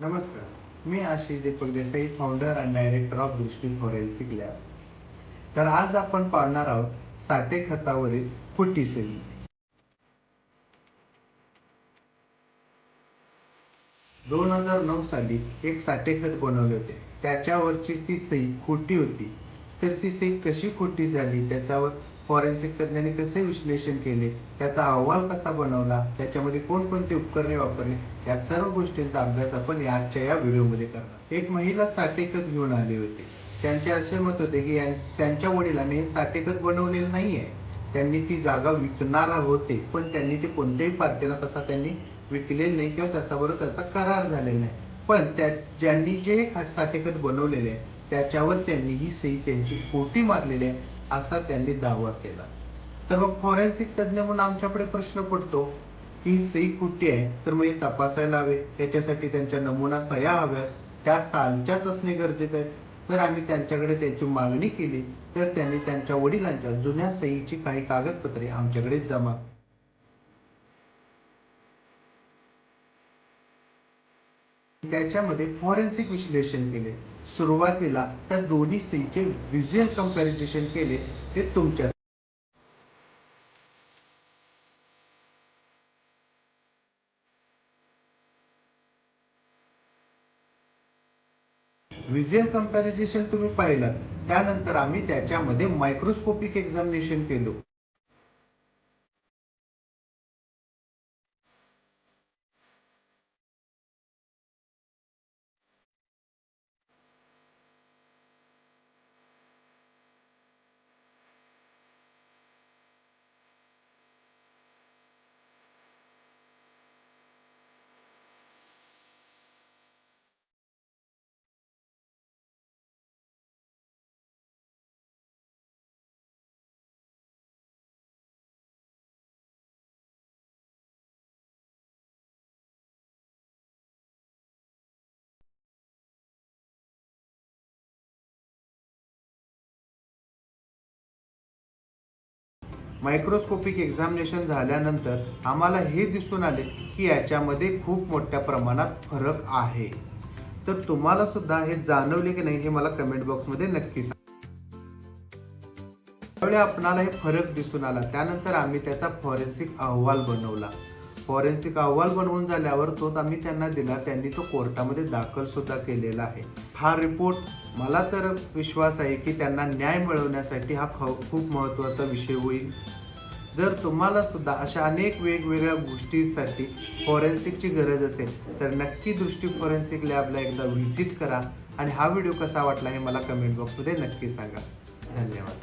नमस्कार. मी Ashish Deepak Desai founder and director of Drishti forensic lab तर आज आपण पाहणार आहोत साठे खतावरील फुटी सेल दोन हजार नऊ साली एक साठे खत बनवले होते. त्याच्यावरची ती सही खोटी होती. तर ती सही कशी खोटी झाली? त्याच्यावर फॉरेन्सिक तज्ञांनी कसे विश्लेषण केले त्याचा अहवाल कसा बनवला त्याच्यामध्ये कोणकोणती उपकरणे वापरली या सर्व गोष्टींचा अभ्यास आपण आजच्या या व्हिडिओमध्ये करणार. एक महिला साठेकत घेऊन आली होती. त्यांचे असे मत होते की त्यांच्या वडिलांनी हे साठेकत बनवलेलं नाही आहे त्यांनी ती जागा विकणार होते पण त्यांनी ते कोणत्याही पार्टीला तसा त्यांनी विकलेलं नाही किंवा त्याच्याबरोबर त्याचा करार झालेला नाही. पण त्या ज्यांनी जे साठेकत बनवलेले आहे त्याच्यावर त्यांनी ही सही त्यांची खोटी मारलेली आहे. असा त्यांनी दावा केला. तर मग फॉरेन्सिक तज्ज्ञ म्हणून आमच्याकडे प्रश्न पडतो की सही कुठे आहे? तर मग हे तपासायला हवे. त्याच्यासाठी त्यांच्या नमुना सह्या हव्यात. त्या सालच्याच असणे गरजेचे आहे. तर आम्ही त्यांच्याकडे त्याची मागणी केली. तर त्यांनी त्यांच्या वडिलांच्या जुन्या सहीची काही कागदपत्रे आमच्याकडे जमा त्याच्यामध्ये फॉरेन्सिक विश्लेषण केले. सुरुवातीला त्या दोन्ही सहीचे व्हिज्युअल कंपॅरिझन केले ते तुमच्या व्हिज्युअल कंपॅरिझन तुम्ही पाहिलं त्यानंतर आम्ही त्याच्यामध्ये मायक्रोस्कोपिक एक्झामिनेशन केलो. मायक्रोस्कोपिक एक्झामिनेशन झाल्यानंतर आम्हाला हे दिसून आले की याच्यामध्ये खूप मोठ्या प्रमाणात फरक आहे. तर तुम्हाला सुद्धा हे जाणवले की नाही हे मला कमेंट बॉक्समध्ये नक्की सांगा. त्यावेळी आपणाला हे फरक दिसून आला. त्यानंतर आम्ही त्याचा फॉरेन्सिक अहवाल बनवला. फॉरेन्सिक अहवाल बनवून झाल्यावर तोच आम्ही त्यांना दिला. त्यांनी तो कोर्टामध्ये दाखल सुद्धा केलेला आहे. हा रिपोर्ट मला तर विश्वास आहे की त्यांना न्याय मिळवण्यासाठी हा ख खूप महत्त्वाचा विषय होईल. जर तुम्हाला सुद्धा अशा अनेक वेगवेगळ्या गोष्टींसाठी फॉरेन्सिकची गरज असेल तर नक्की दृष्टी फॉरेन्सिक लॅबला एकदा व्हिजिट करा आणि हा व्हिडिओ कसा वाटला हे मला कमेंट बॉक्समध्ये नक्की सांगा. धन्यवाद.